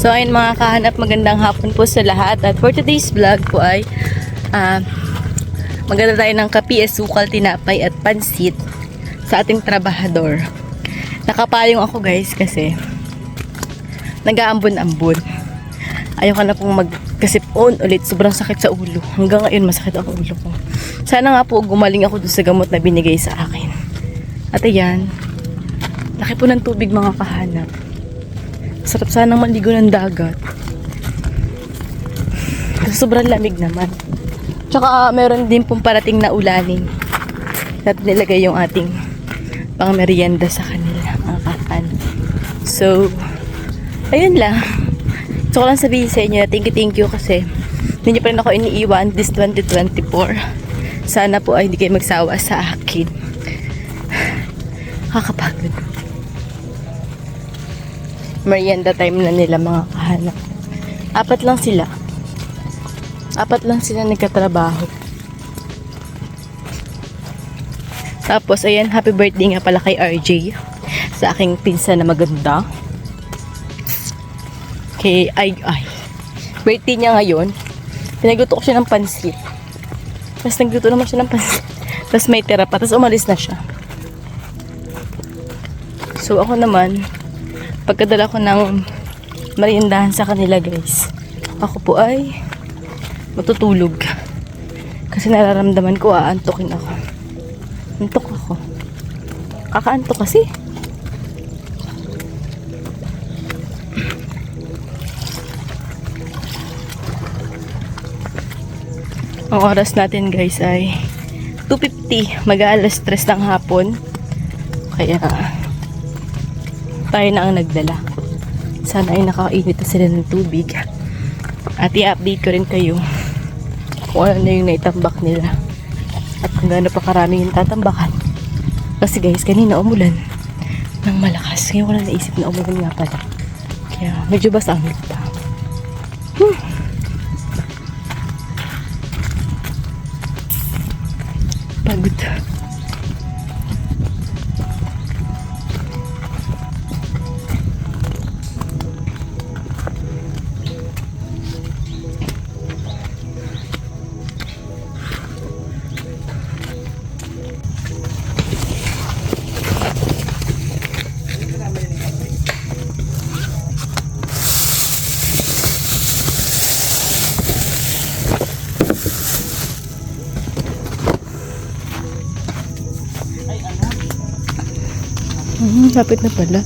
So ayun mga kahanap, magandang hapon po sa lahat. At for today's vlog po ay ah, maganda tayo ng kapi, sukal, tinapay at pansit sa ating trabahador. Nakapayong ako guys kasi nag-aambon-ambon. Ayoko na pong magkasipon ulit. Sobrang sakit sa ulo. Hanggang ngayon masakit ang ulo ko. Sana nga po gumaling ako dun sa gamot na binigay sa akin. At ayan, laki po ng tubig mga kahanap. Sarap sanang maligo ng dagat. Kasi sobrang lamig naman. Tsaka meron din pong parating na ulanin. At nilagay yung ating pang merienda sa kanila, mga kahan. So, ayun lang. Gusto ko lang sabihin sa inyo thank you, thank you kasi hindi niyo pa rin ako iniiwan this 2024. Sana po ay hindi kayo magsawa sa akin. Kakapagod. Merienda time na nila mga kahanap. Apat lang sila. Apat lang sila nagkatrabaho. Tapos, ayan, happy birthday nga pala kay RJ. Sa aking pinsan na maganda. Kay Ay Ay. Birthday niya ngayon. Pinagluto ko siya ng pansit. Tapos nagluto naman siya ng pansit. Tapos may tira pa. Tapos umalis na siya. So ako naman, pagkadala ko ng meriendahan sa kanila guys, ako po ay matutulog. Kasi nararamdaman ko aantokin ako. Antok ako. Kakaantok kasi. Ang oras natin guys ay 2.50. Mag-aalas 3 ng hapon. Kaya tayo na ang nagdala. Sana ay nakainit na sila ng tubig. At i-update ko rin kayo kung ano na yung naitambak nila. At kung gaano pa karami yung tatambakan. Kasi guys, kanina umulan ng malakas. Ngayon ko na naisip na umulan nga pala. Kaya medyo basa ang lupa. Hmm. Pagod. Hmm, lapit na pala.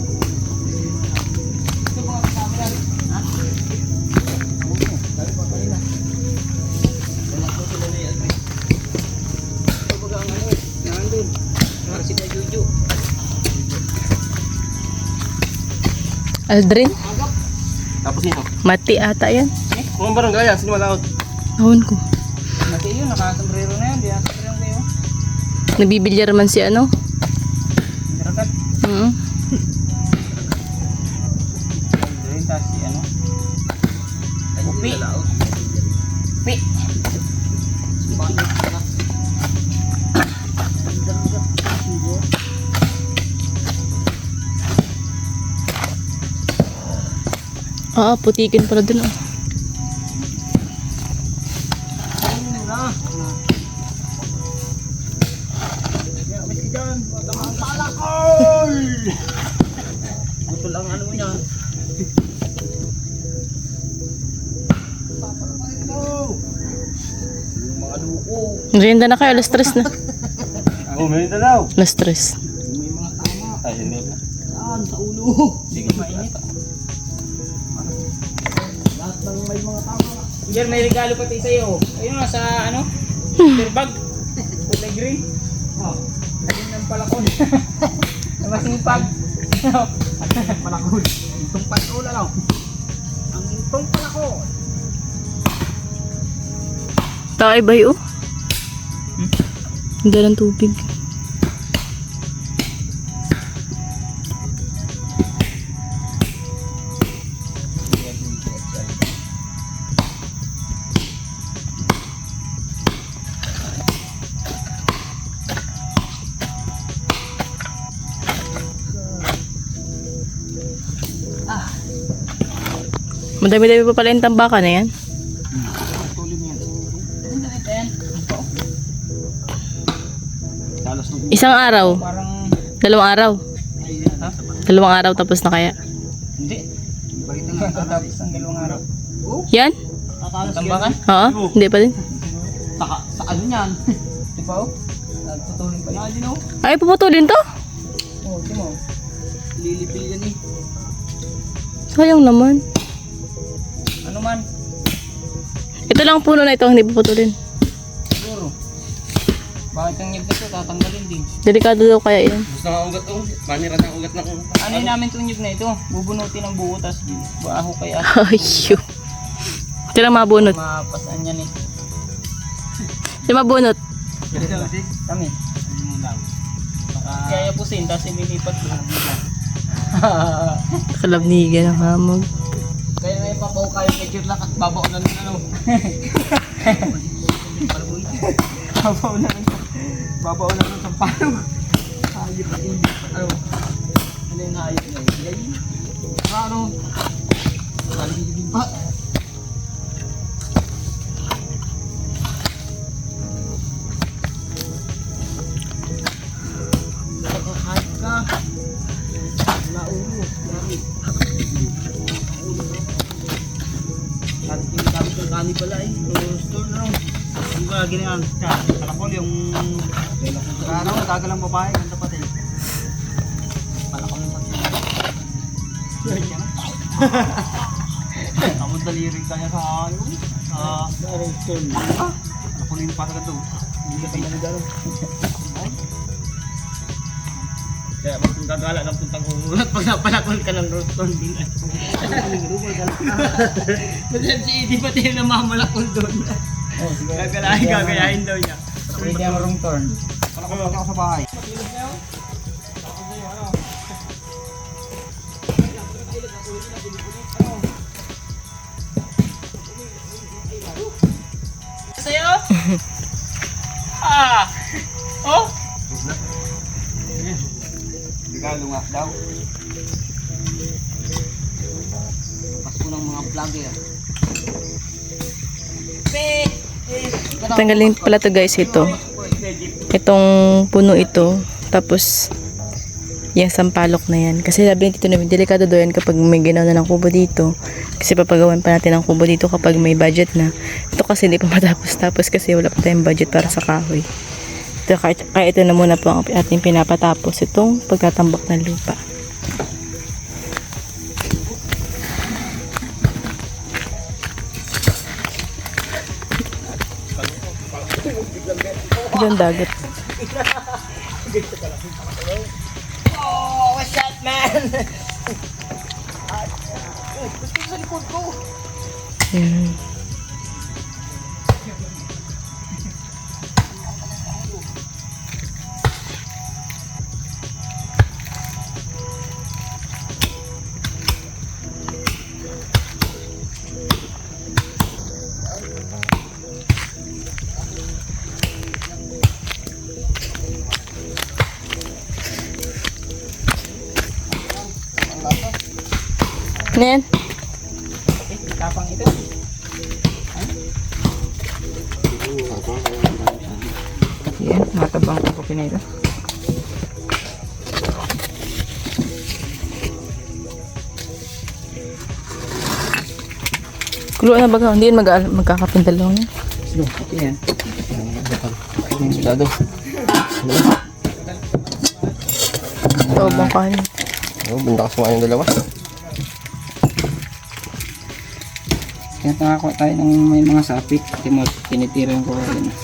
Aldrin? Tapos sino? Mati ata yan. Kung barangay yan, sino malakot? Nahon ko. Mati yun, nakasombrero na yan. Di nakasombrero kayo. Nabibilyar man si ano? Mm ano. Upi. Upi. Ah, putikin pala dun. Oh. Merienda na kayo, alas tres na. Ako, may na daw. Alas tres. May mga tama. Ay, hindi na. Saan? Sa ulo. Sige, mainit. Lahat ng may mga tama. Jer, may regalo pati sa'yo. Ayun nga sa ano? Super bag. Kulay green. Oh. Ayun ng palakon. Na masipag. palakon. Itong palakon lang. Ang itong palakon. Takay ba yun? Ganda ng tubig. Ah. Madami-dami pa pala yung tambakan na yan. Isang araw. Parang, Dalawang araw. ha? Dalawang araw tapos na kaya. Hindi. Tatapos ng dalawang araw. Yan? Tambakan? Oo? Hindi pa din. Saka, sa ano yan? Di ba oh? Nagtutulin pa yan. Din oh. Ay, puputulin to? Oh, di mo. Lilipil yan eh. Sayang naman. Ano man? Ito lang ang puno na ito, hindi puputulin. Bakit ang nyug na ito? Tatanggalin din. Delikado daw kaya yan. Gusto nga ugat oh. Panira na ugat na kung... Ano yun namin itong nyug na ito? Bubunutin ang buo, tas baho kaya Ayyo. Ito lang mabunot. mapasan yan eh. Ito mabunot. Kami. Kaya pusin, tapos ililipat lang. Kalabnigan ng hamog. Kaya ngayon papaw kayo medyo lang at babaw na ano. babaw na ng babaw na ng sampalog. Hayop na hindi. Ano? Ano yung hayop na yun? Yan. Ano? Ba? Hayop ka. Wala ulo. Yari. Kani pala eh. Store na lang. Yung ba ginayan? Kalakol yung Ano, tagal ang babae, ganda pa din. Palakol yung pati. Kamu daliri ka niya sa ano? Sa direction. Kalakol yung pati ka doon. Hindi ka tayo nagdalo. Kaya mas gagala ng puntang umulat pag napalakol ka ng road corn din. Kasi si Edie pati yung namamalakol doon. Oh, Gagalahin, gagayahin daw niya. Pwede ang wrong turn. Palakol ako sa bahay. Sa'yo? ah! Oh! Regalo nga daw. Pasko ng mga vlogger. Tanggalin pala to guys ito. Itong puno ito. Tapos, yung sampalok na yan. Kasi sabi ni Tito namin, delikado daw kapag may ginawa na ng kubo dito. Kasi papagawan pa natin ang kubo dito kapag may budget na. Ito kasi hindi pa matapos-tapos kasi wala pa tayong budget para sa kahoy. Ito, kaya ito na muna po ang ating pinapatapos. Itong pagtatambak ng lupa. Ang dagat. Oh, what's that, man? sa likod ko. Ayan. Ano yan? Eh, tapang ito. Yan, matabang ko pa ito. Kulo na baga, hindi yan mag magkakapindalong yan. Sige, yan. Dado. Oo, bangkahan. Oh, bunda ka yung dalawa. Kaya nakakuha tayo ng may mga sapit. Timot, tinitiran ko rin.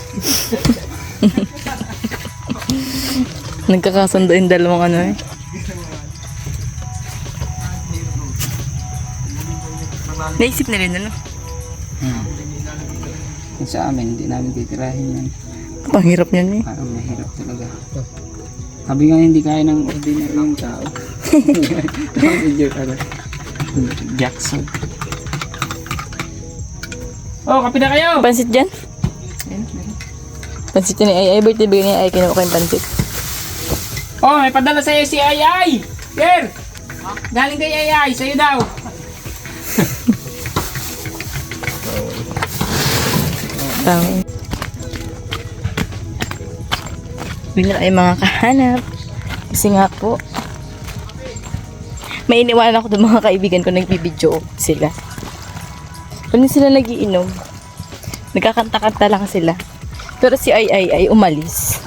Nagkakasundo yung dalawang ano eh. Naisip na rin ano? Hmm. Yung sa amin, hindi namin titirahin yan. Ang hirap niyan eh. Parang mahirap talaga. Sabi nga hindi kaya ng ordinaryong tao. Ang video talaga. Jackson. Oh, kape na kayo. Pansit dyan? Pansit yan eh. ay ay birthday bigyan niya ay kinuha ko yung pansit. Oh, may padala sa'yo si ay ay. Yer! Galing kay ay ay, sa'yo daw. Tama. Bila ay mga kahanap. Kasi nga po, may iniwanan ako ng mga kaibigan ko nagbibidyo sila. Kung sila nagiinom, nagkakanta-kanta lang sila. Pero si Ay Ay ay umalis.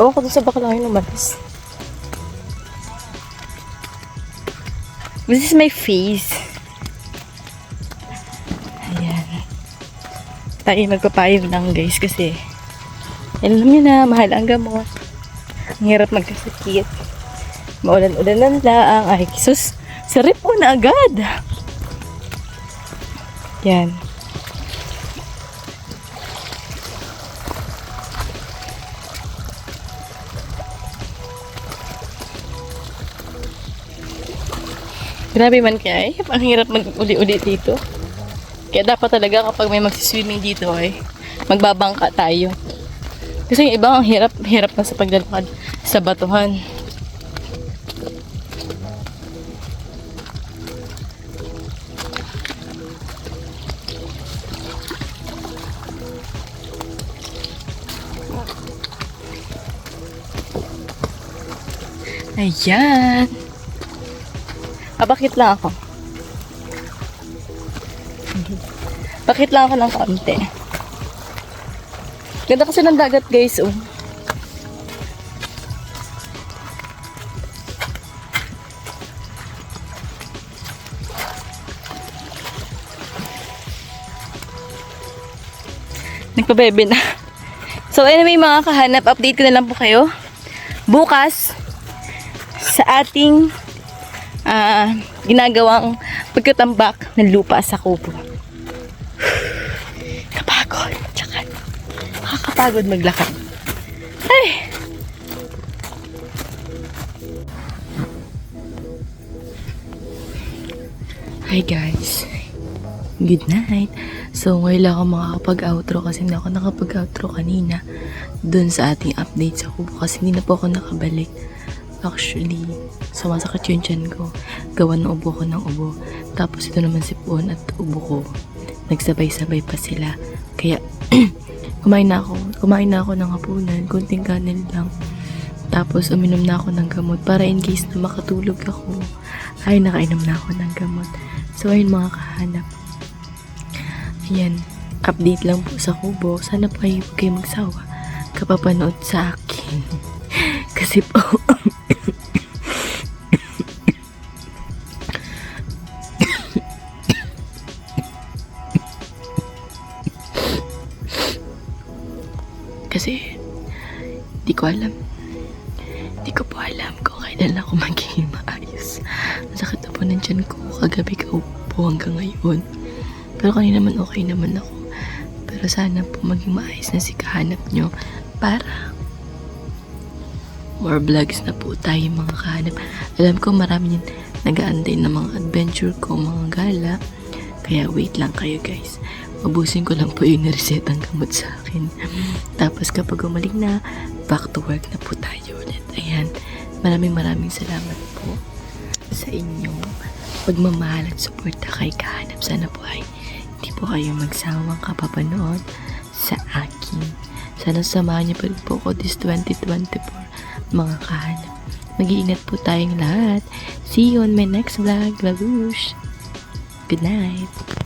Ewan ko sa bakla yun umalis. This is my face. Ayan. Tayo magpapayong lang guys kasi alam niyo na, mahal ang gamot. Ang hirap magkasakit. Maulan-ulanan lang. Ay, sus. Sarip po na agad. Yan. Grabe man kaya eh. Ang hirap mag-uli-uli dito. Kaya dapat talaga kapag may magsiswimming dito ay magbabangka tayo. Kasi yung iba ang hirap, hirap na sa paglalakad sa batuhan. Ayan. Ah, bakit lang ako? Bakit lang ako ng kaunti? Ganda kasi ng dagat guys, oh. Nagpabebe na. So anyway mga kahanap, update ko na lang po kayo. Bukas, sa ating ah, ginagawang pagkatambak ng lupa sa kubo. Kapagod. Tsaka, nakakapagod maglakad. Ay! Hi guys. Good night. So, ngayon lang ako makakapag-outro kasi hindi ako nakapag-outro kanina dun sa ating update sa kubo kasi hindi na po ako nakabalik. Actually, sumasakit yung tiyan ko. Gawa ng ubo ko ng ubo. Tapos ito naman si Puan at ubo ko. Nagsabay-sabay pa sila. Kaya, kumain na ako. Kumain na ako ng hapunan. Kunting kanin lang. Tapos, uminom na ako ng gamot para in case na makatulog ako. Ay, nakainom na ako ng gamot. So, ayun mga kahanap. Ayan, update lang po sa kubo. Sana po kayo kayo magsawa kapapanood sa akin. Kasi po, ko alam. Di ko po alam kung kailan ako magiging maayos. Masakit na po ng ko. Kagabi ka po hanggang ngayon. Pero kanina naman okay naman ako. Pero sana po maging maayos na si kahanap nyo para more vlogs na po tayo mga kahanap. Alam ko marami nag-aantay ng mga adventure ko, mga gala. Kaya wait lang kayo guys. Mabusin ko lang po yung nareset ang gamot sa akin. Tapos kapag gumaling na, back to work na po tayo ulit. Ayan. Maraming maraming salamat po sa inyong pagmamahal at suporta kay kahanap. Sana po ay hindi po kayo magsawang kapapanood sa akin. Sana samahan niyo pa rin po ako this 2024 mga kahanap. Mag-iingat po tayong lahat. See you on my next vlog. Babush! Good night!